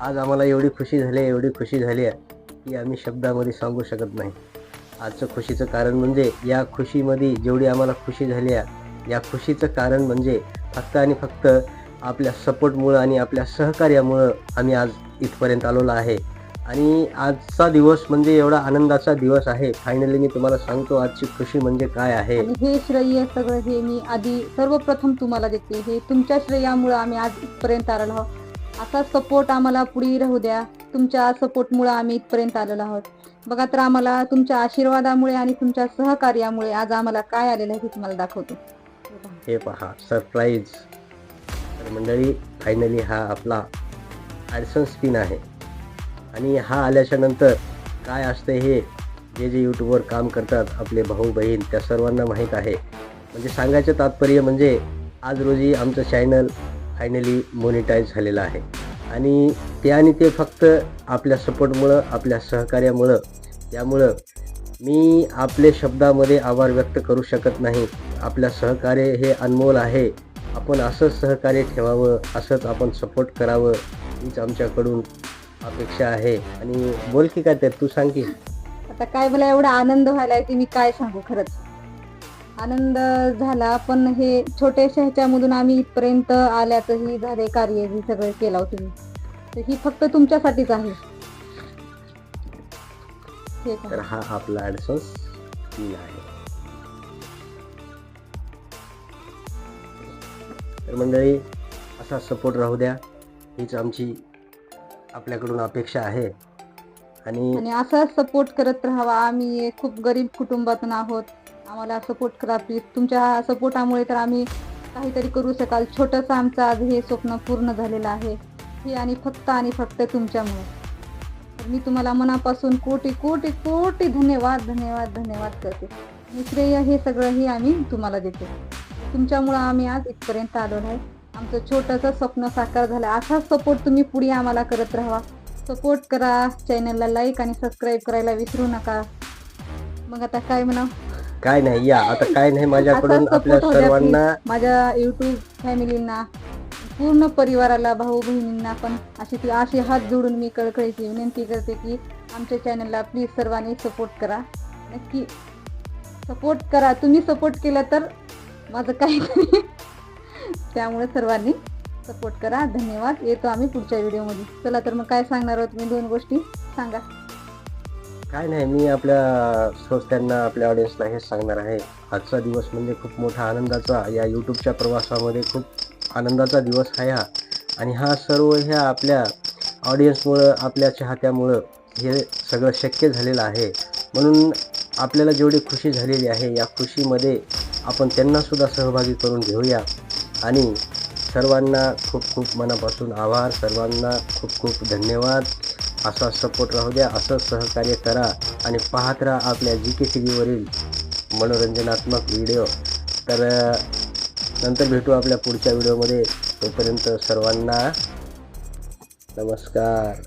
आज आम्हाला एवढी खुशी झाली आहे एवढी खुशी झाली आहे की आम्ही शब्दामध्ये सांगू शकत नाही. आजचं खुशीचं कारण म्हणजे या खुशीमध्ये जेवढी आम्हाला खुशी झाली आहे या खुशीचं कारण म्हणजे फक्त आणि फक्त आपल्या सपोर्टमुळं आणि आपल्या सहकार्यामुळं आम्ही आज इथपर्यंत आलेलो आहे. आणि आजचा दिवस म्हणजे एवढा आनंदाचा दिवस आहे. फायनली मी तुम्हाला सांगतो आजची खुशी म्हणजे काय आहे. हे श्रेय सगळं हे मी आधी सर्वप्रथम तुम्हाला देते हे तुमच्या श्रेयामुळं आम्ही आज इथपर्यंत आलो आहोत. असा सपोर्ट आम्हाला पुढे राहू द्या. तुमच्या सपोर्टमुळं आम्ही इथपर्यंत आलेलो आहोत. बघा तर आम्हाला तुमच्या आशीर्वादामुळे आणि तुमच्या सहकार्यामुळे आज आम्हाला काय आलेलं आहे ते तुम्हाला दाखवतो. हे पहा सरप्राईज तर मंडळी फायनली हा आपला ॲडसन स्पिन आहे. आणि हा आल्याच्यानंतर काय असते हे जे जे यूट्यूबवर काम करतात आपले भाऊ बहीण त्या सर्वांना माहीत आहे. म्हणजे सांगायचं तात्पर्य म्हणजे आज रोजी आमचं चॅनल फायनली मोनिटाईज झालेला आहे. आणि ते आणि ते फक्त आपल्या सपोर्टमुळं आपल्या सहकार्यामुळं त्यामुळं मी आपले शब्दामध्ये आभार व्यक्त करू शकत नाही. आपल्या सहकार्य हे अनमोल आहे. आपण असंच सहकार्य ठेवावं असंच आपण सपोर्ट करावं हीच आमच्याकडून अपेक्षा आहे. आणि बोल की काय तर तू सांग की. आता काय मला एवढा आनंद व्हायलाय ते मी काय सांगू खरंच. आनंद झाला पण हे छोट्याशा ह्याच्यामधून आम्ही इथपर्यंत आल्याचं ही झाले कार्य हे सगळं केलं होतं तुम्ही. तर ही फक्त तुमच्यासाठीच आहे. हे? तर हा आपला आहे. तर मंडळी असा सपोर्ट राहू द्या. हीच आमची आपल्याकडून अपेक्षा आहे. आणि आणि असा सपोर्ट करत राहावा. आम्ही खूप गरीब कुटुंबातून आहोत. आम्हाला सपोर्ट करा प्लीज तुमच्या सपोर्टामुळे तर आम्ही काहीतरी करू शकाल. छोटंसं आमचं आज हे स्वप्न पूर्ण झालेलं आहे. हे आणि फक्त आणि फक्त तुमच्यामुळे. तर मी तुम्हाला मनापासून कोटी कोटी कोटी धन्यवाद धन्यवाद धन्यवाद करते. आणि श्रेय हे सगळं हे आम्ही तुम्हाला देतो. तुमच्यामुळं आम्ही आज इथपर्यंत आलो आहे आमचं छोटंसं स्वप्न साकार झालं. असाच सपोर्ट तुम्ही पुढे आम्हाला करत राहा सपोर्ट करा. चॅनलला लाईक आणि सबस्क्राईब करायला विसरू नका. मग आता काय म्हणा काय नाही या. आता काय नाही माझ्याकडून असा आपल्या support होऊ द्या सर्वांना माझ्या युट्यूब फॅमिलींना पूर्ण परिवाराला भाऊ बहिणींना पण अशी ती अशी हात जोडून मी कळकळीची विनंती करते की आमच्या चॅनलला प्लीज सर्वांनी सपोर्ट करा. नक्की सपोर्ट करा. तुम्ही सपोर्ट केलं तर माझं काही त्यामुळे सर्वांनी सपोर्ट करा. धन्यवाद. येतो आम्ही पुढच्या व्हिडिओमध्ये चला तर मग काय सांगणार आहोत मी? दोन गोष्टी सांगा. काय नाही मी आपल्या श्रोत्यांना आपल्या ऑडियन्सला हेच सांगणार आहे. आजचा दिवस म्हणजे खूप मोठा आनंदाचा. या यूट्यूबच्या प्रवासामध्ये खूप आनंदाचा दिवस आहे हा. आणि हा सर्व ह्या आपल्या ऑडियन्समुळं आपल्या चाहत्यामुळं हे सगळं शक्य झालेलं आहे. म्हणून आपल्याला जेवढी खुशी झालेली आहे या खुशीमध्ये आपण त्यांनासुद्धा सहभागी करून घेऊया. आणि सर्वांना खूप खूप मनापासून आभार. सर्वांना खूप खूप धन्यवाद. असा सपोर्ट राहू द्या असं सहकार्य करा आणि पाहत राहा आपल्या जी के टी व्हीवरील मनोरंजनात्मक व्हिडिओ तर नंतर भेटू आपल्या पुढच्या व्हिडिओमध्ये तोपर्यंत सर्वांना नमस्कार.